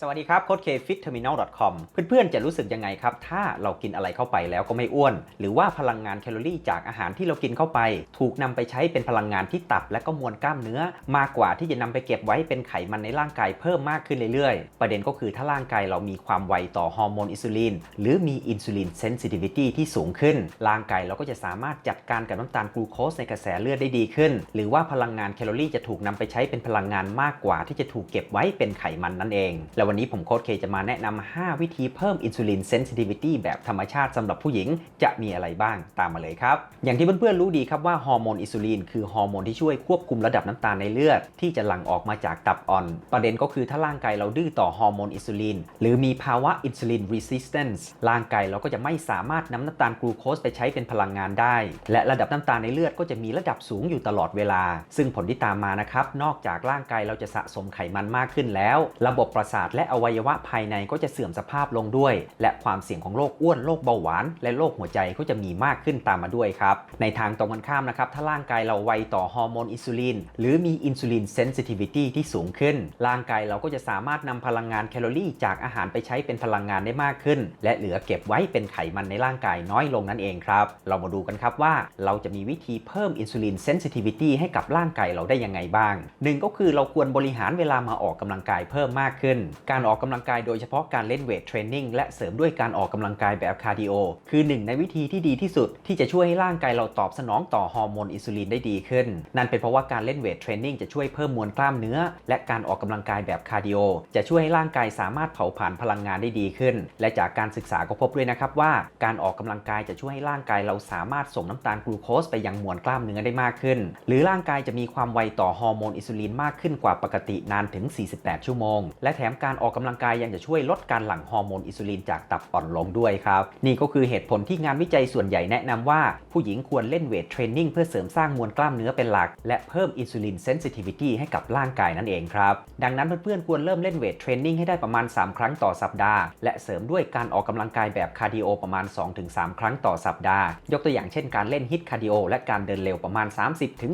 สวัสดีครับโค้ดเคฟิตเทอร์มินอล .com เพื่อนๆ จะรู้สึกยังไงครับ ถ้าเรากินอะไรเข้าไปแล้วก็ไม่อ้วน หรือว่าพลังงานแคลอรี่จากอาหารที่เรากินเข้าไป ถูกนำไปใช้เป็นพลังงานที่ตับและก็มวลกล้ามเนื้อ มากกว่าที่จะนำไปเก็บไว้เป็นไขมันในร่างกายเพิ่มมากขึ้นเรื่อยๆ ประเด็นก็คือถ้าร่างกายเรามีความไวต่อฮอร์โมนอินซูลินหรือมีอินซูลินเซนซิทิวิตี้ที่สูงขึ้น ร่างกายเราก็จะสามารถจัดการกับน้ำตาลกลูโคสในกระแสเลือดได้ดีขึ้น หรือว่าพลังงานแคลอรี่จะถูกนำไปใช้เป็นพลังงานมากกว่าที่จะถูกเก็บไว้เป็นไขมันนั่นเองและวันนี้ผมโค้ดเคจะมาแนะนำ 5 วิธีเพิ่มอินซูลินเซนซิทิวิตี้แบบธรรมชาติสำหรับผู้หญิงจะมีอะไรบ้างตามมาเลยครับ อย่างที่เพื่อนๆรู้ดีครับว่าฮอร์โมนอินซูลินคือฮอร์โมนที่ช่วยควบคุมระดับน้ำตาลในเลือด ที่จะหลั่งออกมาจากตับอ่อน ประเด็นก็คือถ้าร่างกายเราดื้อต่อฮอร์โมนอินซูลินหรือมีภาวะอินซูลินรีสิสแตนซ์ร่างกายเราก็จะไม่สามารถนำน้ำตาลกลูโคสไปใช้เป็นพลังงานได้ และระดับน้ำตาลในเลือดก็จะมีระดับสูงอยู่ตลอดเวลา ซึ่งผลที่ตามมานะครับนอกจากร่างกายเราจะสะสมไขมันมากขึ้นแล้ว ระบบประสาทและอวัยวะภายในก็จะเสื่อมสภาพลงด้วย และความเสี่ยงของโรคอ้วนโรคเบาหวาน และโรคหัวใจก็จะมีมากขึ้นตามมาด้วยครับในทางตรงกันข้ามนะครับถ้าร่างกายเราไวต่อฮอร์โมนอินซูลินหรือมีอินซูลินเซนซิทิวิตี้ที่สูงขึ้น ร่างกายเราก็จะสามารถนำพลังงานแคลอรี่ จากอาหารไปใช้เป็นพลังงานได้มากขึ้น และเหลือเก็บไว้เป็นไขมันในร่างกายน้อยลงนั่นเองครับ เรามาดูกันครับว่าเราจะมีวิธีเพิ่มอินซูลินเซนซิทิวิตี้ให้กับร่างกายเราได้ยังไงบ้างหนึ่งก็คือเราควรบริหารเวลามาออกกำลังกายเพิ่มมากขึ้นการออกกำลังกายโดยเฉพาะการเล่นเวทเทรนนิ่งและเสริมด้วยการออกกำลังกายแบบคาร์ดิโอคือหนึ่งในวิธีที่ดีที่สุด ที่จะช่วยให้ร่างกายเราตอบสนองต่อฮอร์โมนอินซูลินได้ดีขึ้น นั่นเป็นเพราะว่าการเล่นเวทเทรนนิ่งจะช่วยเพิ่มมวลกล้ามเนื้อ และการออกกำลังกายแบบคาร์ดิโอจะช่วยให้ร่างกายสามารถเผาผลาญพลังงานได้ดีขึ้น และจากการศึกษาก็พบด้วยนะครับว่า การออกกำลังกายจะช่วยให้ร่างกายเราสามารถส่งน้ำตาลกลูโคสไปยังมวลกล้ามเนื้อได้มากขึ้น หรือร่างกายจะมีความไวต่อฮอร์โมนอินซูลินมากขึ้นกว่าปกตินานถึง 48 ชั่วโมง และแถมการออกกำลังกายยังจะช่วยลดการหลั่งฮอร์โมนอินซูลินจากตับอ่อนลงด้วยครับ นี่ก็คือเหตุผลที่งานวิจัยส่วนใหญ่แนะนำว่า ผู้หญิงควรเล่นเวทเทรนนิ่งเพื่อเสริมสร้างมวลกล้ามเนื้อเป็นหลัก และเพิ่มอินซูลินเซนซิทิวิตี้ให้กับร่างกายนั่นเองครับ ดังนั้นเพื่อนๆควรเริ่มเล่นเวทเทรนนิ่งให้ได้ประมาณ 3 ครั้งต่อสัปดาห์ และเสริมด้วยการออกกำลังกายแบบคาร์ดิโอประมาณ 2-3 ครั้งต่อสัปดาห์ ยกตัวอย่างเช่นการเล่นฮิตคาร์ดิโอและการเดินเร็วประมาณ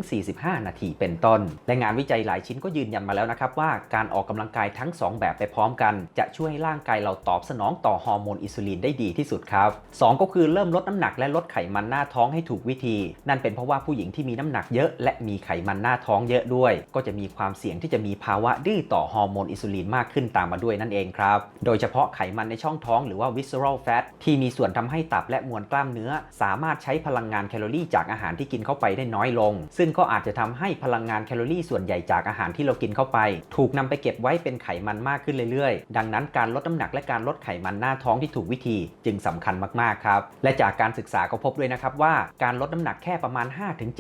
30-45 นาทีเป็นต้น และงานวิจัยหลายชิ้นก็ยืนยันมาแล้วนะครับว่าการออกกำลังกายทั้ง 2 แบบไปพร้อมกัน จะช่วยให้ร่างกายเราตอบสนองต่อฮอร์โมนอินซูลินได้ดีที่สุดครับ 2 ก็คือเริ่มลดน้ำหนักและลดไขมันหน้าท้องให้ถูกวิธี นั่นเป็นเพราะว่าผู้หญิงที่มีน้ำหนักเยอะ และมีไขมันหน้าท้องเยอะด้วย ก็จะมีความเสี่ยงที่จะมีภาวะดื้อต่อฮอร์โมนอินซูลินมากขึ้นตามมาด้วยนั่นเองครับ โดยเฉพาะไขมันในช่องท้องหรือว่า visceral fat ที่มีส่วนทำให้ตับและมวลกล้ามเนื้อ สามารถใช้พลังงานแคลอรี่จากอาหารที่กินเข้าไปได้น้อยลง ซึ่งก็อาจจะทำให้พลังงานแคลอรี่ส่วนใหญ่จากอาหารที่เรากินเข้าไป ถูกนำไปเก็บไว้เป็นไขมันมากขึ้นเรื่อยๆ ดังนั้นการลดน้ำหนักและการลดไขมันหน้าท้องที่ถูกวิธีจึงสำคัญมากๆครับ และจากการศึกษาก็พบด้วยนะครับว่าการลดน้ำหนักแค่ประมาณ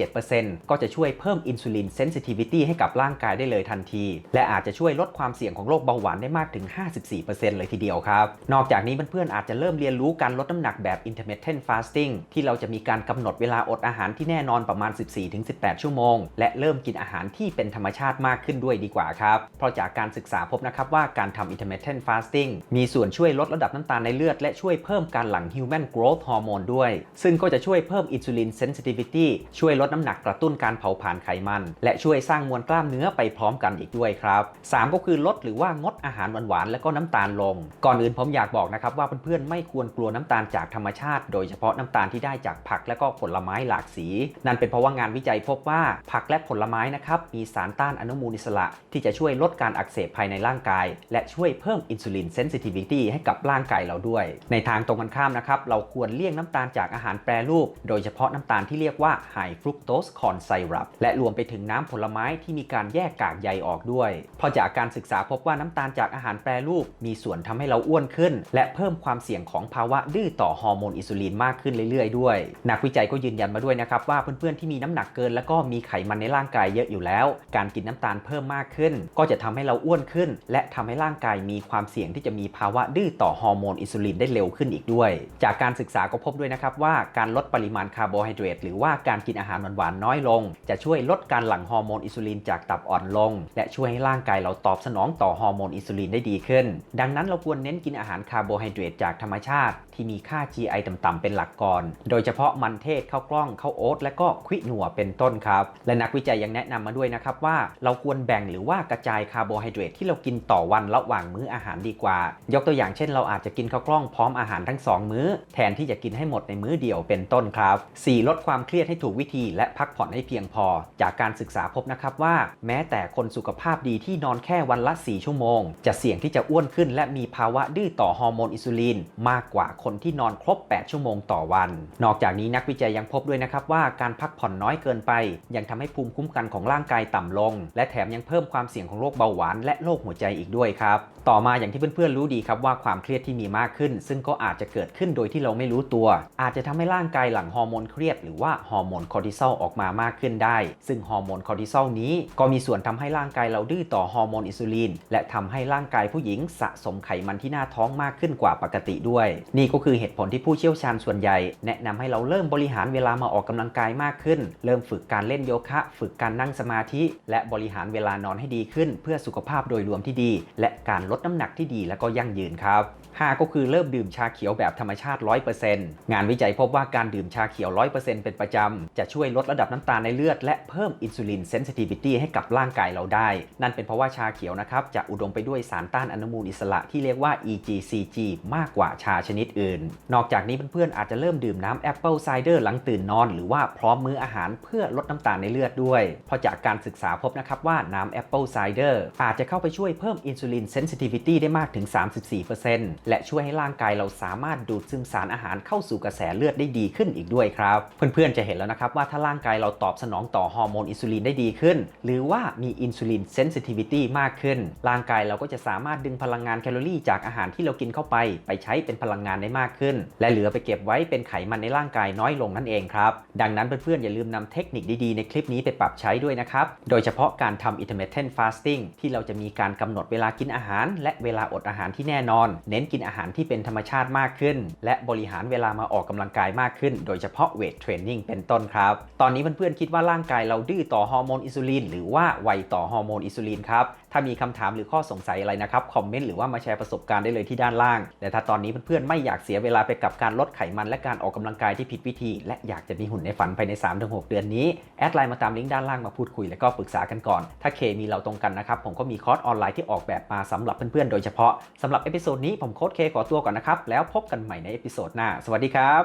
5-7%ก็จะช่วยเพิ่มอินซูลินเซนซิทิวิตี้ให้กับร่างกายได้เลยทันที และอาจจะช่วยลดความเสี่ยงของโรคเบาหวานได้มากถึง 54%เลยทีเดียวครับ นอกจากนี้เพื่อนๆอาจจะเริ่มเรียนรู้การลดน้ำหนักแบบ intermittent fasting ที่เราจะมีการกำหนดเวลาอดอาหารที่แน่นอนประมาณ 14-18 ชั่วโมง และเริ่มกินอาหารที่เป็นธรรมชาติมากขึ้นด้วยดีกว่าครับเพราะจากการศึกษาพบนะครับว่าการทำ intermittent fasting มีส่วนช่วยลดระดับน้ำตาลในเลือด และช่วยเพิ่มการหลั่ง human growth hormone ด้วย ซึ่งก็จะช่วยเพิ่ม insulin sensitivity ช่วยลดน้ำหนักกระตุ้นการเผาผลาญไขมัน และช่วยสร้างมวลกล้ามเนื้อไปพร้อมกันอีกด้วยครับ 3 ก็คือลดหรือว่างดอาหารหวานๆและก็น้ำตาลลง ก่อนอื่นผมอยากบอกนะครับว่าเพื่อนๆไม่ควรกลัวน้ำตาลจากธรรมชาติ โดยเฉพาะน้ำตาลที่ได้จากผักและก็ผลไม้หลากสี นั่นเป็นเพราะว่างานวิจัยพบว่าผักและผลไม้นะครับมีสารต้านอนุมูลอิสระ ที่จะช่วยลดการอักเสบภายในร่างกายและช่วยเพิ่มอินซูลินเซนซิทิวิตี้ให้กับร่างกายเราด้วย ในทางตรงกันข้ามนะครับ เราควรเลี่ยงน้ำตาลจากอาหารแปรรูป โดยเฉพาะน้ำตาลที่เรียกว่าไฮฟรุกโตสคอนไซรัปและรวมไปถึงน้ำผลไม้ที่มีการแยกกากใยออกด้วยเพราะจากการศึกษาพบว่าน้ำตาลจากอาหารแปรรูป มีส่วนทำให้เราอ้วนขึ้น และเพิ่มความเสี่ยงของภาวะดื้อต่อฮอร์โมนอินซูลินมากขึ้นเรื่อยๆด้วย นักวิจัยก็ยืนยันมาด้วยนะครับว่าเพื่อนๆที่มีน้ำหนักเกิน แล้วก็มีไขมันในร่างกายเยอะอยู่แล้ว การกินน้ำตาลเพิ่มมากขึ้น ก็จะทำให้เราอ้วนขึ้น และทำให้ร่างกายมีความเสี่ยงที่จะมีภาวะดื้อต่อฮอร์โมนอินซูลินได้เร็วขึ้นอีกด้วย จากการศึกษาก็พบด้วยนะครับว่าการลดปริมาณคาร์โบไฮเดรตหรือว่าการกินอาหารหวานๆน้อยลง จะช่วยลดการหลั่งฮอร์โมนอินซูลินจากตับอ่อนลง และช่วยให้ร่างกายเราตอบสนองต่อฮอร์โมนอินซูลินได้ดีขึ้น ดังนั้นเราควรเน้นกินอาหารคาร์โบไฮเดรตจากธรรมชาติที่มีค่า GI ต่ำๆเป็นหลักก่อน โดยเฉพาะมันเทศข้าวกล้องข้าวโอ๊ตและก็ควิหนัวเป็นต้นครับ และนักวิจัยยังแนะนำมาด้วยนะครับว่าเราควรแบ่งหรือว่ากระจายคาร์โบไฮเดรตที่เรากินต่อวันระหว่างมื้ออาหารดีกว่า ยกตัวอย่างเช่น เราอาจจะกินข้าวกล้องพร้อมอาหารทั้งสองมื้อ แทนที่จะกินให้หมดในมื้อเดียวเป็นต้นครับ 4. ลดความเครียดให้ถูกวิธี และพักผ่อนให้เพียงพอ จากการศึกษาพบนะครับว่า แม้แต่คนสุขภาพดีที่นอนแค่วันละ 4 ชั่วโมง จะเสี่ยงที่จะอ้วนขึ้น และมีภาวะดื้อต่อฮอร์โมนอินซูลินมากกว่าคนที่นอนครบ 8 ชั่วโมงต่อวัน นอกจากนี้นักวิจัยยังพบด้วยนะครับว่าการพักผ่อนน้อยเกินไป ยังทำให้ภูมิคุ้มกันของร่างกายต่ำลง และแถมยังเพิ่มความเสี่ยงของโรคเบาหวานและโรคหัวใจอีกด้วยครับ ต่อมาอย่างที่เพื่อนๆรู้ดีครับว่าความเครียดที่มีมากขึ้น ซึ่งก็อาจจะเกิดขึ้นโดยที่เราไม่รู้ตัว อาจจะทำให้ร่างกายหลั่งฮอร์โมนเครียดหรือว่าฮอร์โมนคอร์ติซอลออกมามากขึ้นได้ ซึ่งฮอร์โมนคอร์ติซอลนี้ก็มีส่วนทำให้ร่างกายเราดื้อต่อฮอร์โมนอินซูลินและทำให้ร่างกายผู้หญิงสะสมไขมันที่หน้าท้องมากขึ้นกว่าปกติด้วย นี่ก็คือเหตุผลที่ผู้เชี่ยวชาญส่วนใหญ่ แนะนำให้เราเริ่มบริหารเวลามาออกกำลังกายมากขึ้น เริ่มฝึกการเล่นโยคะ ฝึกการนั่งสมาธิ และบริหารเวลานอนให้ดีขึ้น เพื่อสุขภาพโดยรวมที่ดี และการลดน้ำหนักที่ดีและก็ยั่งยืนครับ 5 ก็คือเริ่มดื่มชาเขียวแบบธรรมชาติ 100%งานวิจัยพบว่าการดื่มชาเขียว 100%เป็นประจำ จะช่วยลดระดับน้ำตาลในเลือด และเพิ่มอินซูลินเซนซิทิวิตี้ให้กับร่างกายเราได้ นั่นเป็นเพราะว่าชาเขียวนะครับจะอุดมไปด้วยสารต้านอนุมูลอิสระที่เรียกว่า EGCG มากกว่าชาชนิดอื่นนอกจากนี้เพื่อนๆอาจจะเริ่มดื่มน้ำแอปเปิลไซเดอร์หลังตื่นนอน หรือว่าพร้อมมื้ออาหารเพื่อลดน้ำตาลในเลือดด้วยเพราะจากการศึกษาพบนะครับว่าน้ำแอปเปิลไซเดอร์อาจจะเข้าไปช่วยเพิ่มอินซูลินเซนซิทิวิตี้ได้มากถึง 34%และช่วยให้ร่างกายเราสามารถดูดซึมสารอาหารเข้าสู่กระแสเลือดได้ดีขึ้นอีกด้วยครับ เพื่อนๆจะเห็นแล้วนะครับว่าถ้าร่างกายเราตอบสนองต่อฮอร์โมนอินซูลินได้ดีขึ้น หรือว่ามีอินซูลินเซนซิทิวิตี้มากขึ้น ร่างกายเราก็จะสามารถดึงพลังงานแคลอรี่จากอาหารที่เรากินเข้าไป ไปใช้เป็นพลังงานได้มากขึ้น และเหลือไปเก็บไว้เป็นไขมันในร่างกายน้อยลงนั่นเองครับดังนั้นเพื่อนๆอย่าลืมนำเทคนิคดีๆในคลิปนี้ไปปรับใช้ด้วยนะครับโดยเฉพาะการทำ intermittent fasting ที่เราจะมีการกำหนดเวลากินอาหาร และเวลาอดอาหารที่แน่นอน เน้นกินอาหารที่เป็นธรรมชาติมากขึ้น และบริหารเวลามาออกกำลังกายมากขึ้น โดยเฉพาะเวทเทรนนิ่งเป็นต้นครับตอนนี้เพื่อนๆคิดว่าร่างกายเราดื้อต่อฮอร์โมนอินซูลินหรือว่าไวต่อฮอร์โมนอินซูลินครับ ถ้ามีคำถามหรือข้อสงสัยอะไรนะครับคอมเมนต์หรือว่ามาแชร์ประสบการณ์ได้เลยที่ด้านล่างและถ้าตอนนี้เพื่อนๆไม่อยากเสียเวลาไปกับการลดไขมันและการออกกำลังกายที่ผิดวิธี และอยากจะมีหุ่นในฝันภายใน 3-6 เดือนนี้แอดไลน์มาตามลิงก์ด้านล่างมาพูดคุยและก็ปรึกษากันก่อนถ้าเคมีเราตรงกันนะครับผมก็มีคอร์สออนไลน์ที่ออกแบบมาสำหรับเพื่อนๆโดยเฉพาะสำหรับเอพิโซดนี้ผมโค้ดเคขอตัวก่อนนะครับแล้วพบกันใหม่ในเอพิโซดหน้าสวัสดีครับ